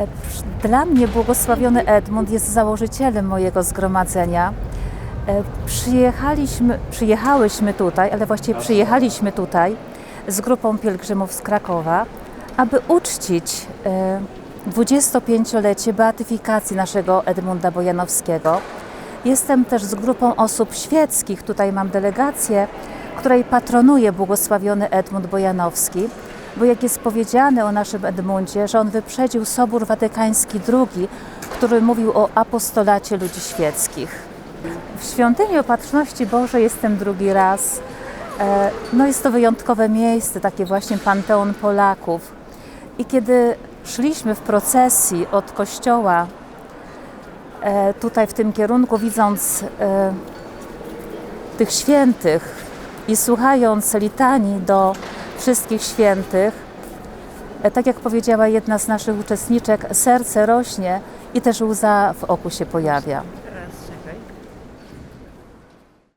E, Dla mnie błogosławiony Edmund jest założycielem mojego zgromadzenia. E, Przyjechaliśmy, przyjechałyśmy tutaj, ale właściwie przyjechaliśmy tutaj z grupą pielgrzymów z Krakowa, aby uczcić e, 25-lecie beatyfikacji naszego Edmunda Bojanowskiego. Jestem też z grupą osób świeckich. Tutaj mam delegację, której patronuje błogosławiony Edmund Bojanowski, bo jak jest powiedziane o naszym Edmundzie, że on wyprzedził Sobór Watykański II, który mówił o apostolacie ludzi świeckich. W Świątyni Opatrzności Bożej jestem drugi raz. E, No jest to wyjątkowe miejsce, takie właśnie panteon Polaków. I kiedy szliśmy w procesji od kościoła e, tutaj w tym kierunku, widząc e, tych świętych i słuchając litanii do wszystkich świętych, e, tak jak powiedziała jedna z naszych uczestniczek, serce rośnie i też łza w oku się pojawia.